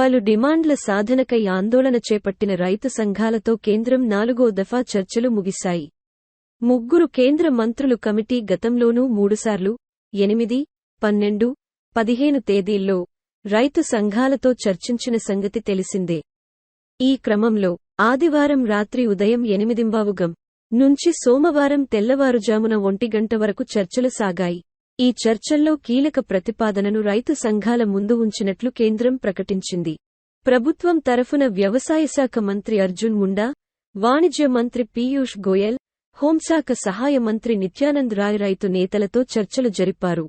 పలు డిమాండ్ల సాధనకై ఆందోళన చేపట్టిన రైతు సంఘాలతో కేంద్రం నాలుగో దఫా చర్చలు ముగిశాయి. ముగ్గురు కేంద్ర మంత్రులు కమిటీ గతంలోనూ మూడుసార్లు ఎనిమిది పన్నెండు పదిహేను తేదీల్లో రైతు సంఘాలతో చర్చించిన సంగతి తెలిసిందే. ఈ క్రమంలో ఆదివారం రాత్రి ఉదయం ఎనిమిదింబావుగం నుంచి సోమవారం తెల్లవారుజామున ఒంటిగంట వరకు చర్చలు సాగాయి. ఈ చర్చల్లో కీలక ప్రతిపాదనను రైతు సంఘాల ముందు ఉంచినట్లు కేంద్రం ప్రకటించింది. ప్రభుత్వం తరఫున వ్యవసాయ శాఖ మంత్రి అర్జున్ ముండా వాణిజ్య మంత్రి పీయూష్ గోయల్ హోంశాఖ సహాయ మంత్రి నిత్యానంద్ రాయ్ రైతు నేతలతో చర్చలు జరిపారు.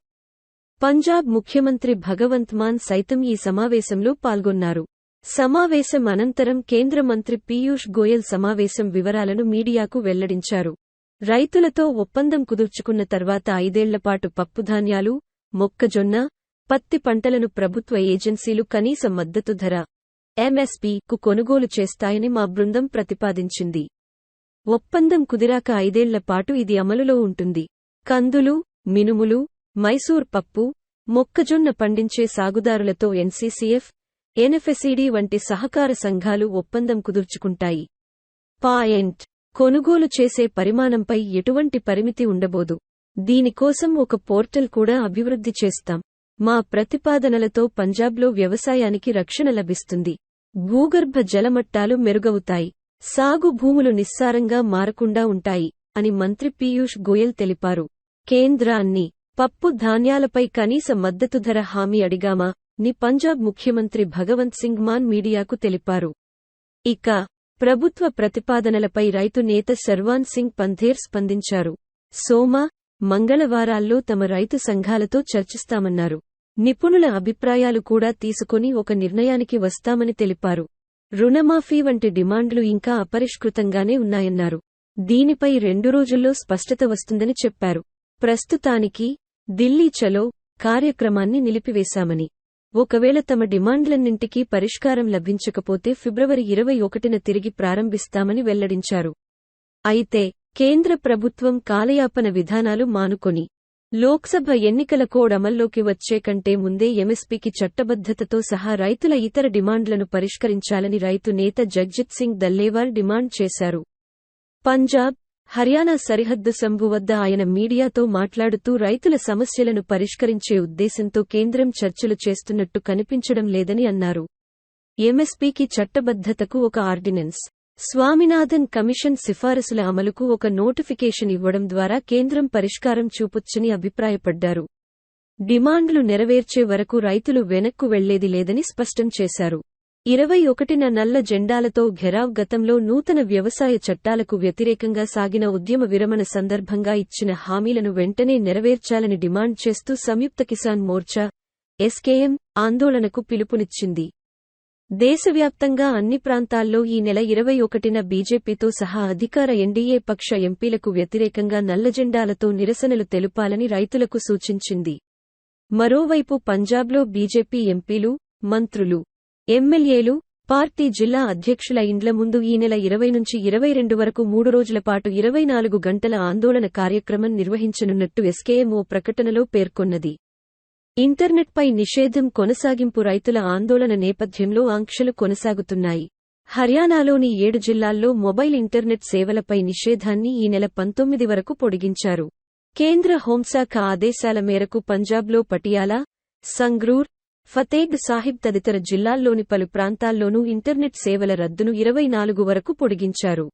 పంజాబ్ ముఖ్యమంత్రి భగవంత్ మాన్ సైతం ఈ సమావేశంలో పాల్గొన్నారు. సమావేశం అనంతరం కేంద్ర మంత్రి పీయూష్ గోయల్ సమావేశం వివరాలను మీడియాకు వెల్లడించారు. రైతులతో ఒప్పందం కుదుర్చుకున్న తర్వాత ఐదేళ్ళపాటు పప్పుధాన్యాలు మొక్కజొన్న పత్తి పంటలను ప్రభుత్వ ఏజెన్సీలు కనీస మద్దతు ధర ఎంఎస్పీ కు కొనుగోలు చేస్తాయని మా బృందం ప్రతిపాదించింది. ఒప్పందం కుదిరాక ఐదేళ్ళపాటు ఇది అమలులో ఉంటుంది. కందులు మినుములు మైసూర్ పప్పు మొక్కజొన్న పండించే సాగుదారులతో ఎన్సీసీఎఫ్ ఎన్ఎఫ్ఎసీడీ వంటి సహకార సంఘాలు ఒప్పందం కుదుర్చుకుంటాయి. పాయింట్. కొనుగోలు చేసే పరిమాణంపై ఎటువంటి పరిమితి ఉండబోదు. దీనికోసం ఒక పోర్టల్ కూడా అభివృద్ధి చేస్తాం. మా ప్రతిపాదనలతో పంజాబ్లో వ్యవసాయానికి రక్షణ లభిస్తుంది. భూగర్భ జలమట్టాలు మెరుగవుతాయి. సాగు భూములు నిస్సారంగా మారకుండా ఉంటాయి అని మంత్రి పీయూష్ గోయల్ తెలిపారు. కేంద్రాన్ని పప్పు ధాన్యాలపై కనీస మద్దతు ధర హామీ అడిగామా ని పంజాబ్ ముఖ్యమంత్రి భగవంత్ సింగ్ మాన్ మీడియాకు తెలిపారు. ఇక ప్రభుత్వ ప్రతిపాదనలపై రైతు నేత శర్వాన్ సింగ్ పంధేర్ స్పందించారు. సోమ మంగళవారాల్లో తమ రైతు సంఘాలతో చర్చిస్తామన్నారు. నిపుణుల అభిప్రాయాలు కూడా తీసుకుని ఒక నిర్ణయానికి వస్తామని తెలిపారు. రుణమాఫీ వంటి డిమాండ్లు ఇంకా అపరిష్కృతంగానే ఉన్నాయన్నారు. దీనిపై రెండు రోజుల్లో స్పష్టత వస్తుందని చెప్పారు. ప్రస్తుతానికి ఢిల్లీ చలో కార్యక్రమాన్ని నిలిపివేశామని ఒకవేళ తమ డిమాండ్లన్నింటికీ పరిష్కారం లభించకపోతే ఫిబ్రవరి ఇరవై ఒకటిన తిరిగి ప్రారంభిస్తామని వెల్లడించారు. అయితే కేంద్ర ప్రభుత్వం కాలయాపన విధానాలు మానుకొని లోక్సభ ఎన్నికల కోడ్ అమల్లోకి వచ్చే కంటే ముందే ఎంఎస్పీకి చట్టబద్ధతతో సహా రైతుల ఇతర డిమాండ్లను పరిష్కరించాలని రైతు నేత జగ్జిత్ సింగ్ దల్లేవాల్ డిమాండ్ చేశారు. పంజాబ్ హర్యానా సరిహద్దు సంబు వద్ద ఆయన మీడియాతో మాట్లాడుతూ రైతుల సమస్యలను పరిష్కరించే ఉద్దేశంతో కేంద్రం చర్చలు చేస్తున్నట్టు కనిపించడం లేదని అన్నారు. ఎంఎస్పీకి చట్టబద్ధతకు ఒక ఆర్డినెన్స్. స్వామినాథన్ కమిషన్ సిఫారసుల అమలుకు ఒక నోటిఫికేషన్ ఇవ్వడం ద్వారా కేంద్రం పరిష్కారం చూపొచ్చని అభిప్రాయపడ్డారు. డిమాండ్లు నెరవేర్చే వరకు రైతులు వెనక్కు వెళ్ళేది లేదని స్పష్టం చేశారు. ఇరవై ఒకటిన నల్ల జెండాలతో ఘెరావ్ గతంలో నూతన వ్యవసాయ చట్టాలకు వ్యతిరేకంగా సాగిన ఉద్యమ విరమణ సందర్భంగా ఇచ్చిన హామీలను వెంటనే నెరవేర్చాలని డిమాండ్ చేస్తూ సంయుక్త కిసాన్ మోర్చా ఎస్కేఎం ఆందోళనకు పిలుపునిచ్చింది. దేశవ్యాప్తంగా అన్ని ప్రాంతాల్లో ఈ నెల ఇరవై ఒకటిన బీజేపీతో సహా అధికార ఎన్డీఏ పక్ష ఎంపీలకు వ్యతిరేకంగా నల్లజెండాలతో నిరసనలు తెలుపాలని రైతులకు సూచించింది. మరోవైపు పంజాబ్లో బీజేపీ ఎంపీలు మంత్రులు ఎమ్మెల్యేలు పార్టీ జిల్లా అధ్యక్షుల ఇండ్ల ముందు ఈ నెల ఇరవై నుంచి ఇరవై రెండు వరకు మూడు రోజుల పాటు ఇరవై నాలుగు గంటల ఆందోళన కార్యక్రమం నిర్వహించనున్నట్టు ఎస్కేఎం ఓ ప్రకటనలో పేర్కొన్నది. ఇంటర్నెట్పై నిషేధం కొనసాగింపు రైతుల ఆందోళన నేపథ్యంలో ఆంక్షలు కొనసాగుతున్నాయి. హర్యానాలోని ఏడు జిల్లాల్లో మొబైల్ ఇంటర్నెట్ సేవలపై నిషేధాన్ని ఈ నెల పంతొమ్మిది వరకు పొడిగించారు. కేంద్ర హోంశాఖ ఆదేశాల మేరకు పంజాబ్లో పటియాలా సంగ్రూర్ ఫతేగ్ సాహిబ్ తదితర జిల్లాల్లోని పలు ప్రాంతాల్లోనూ ఇంటర్నెట్ సేవల రద్దును ఇరవై నాలుగు వరకు పొడిగించారు.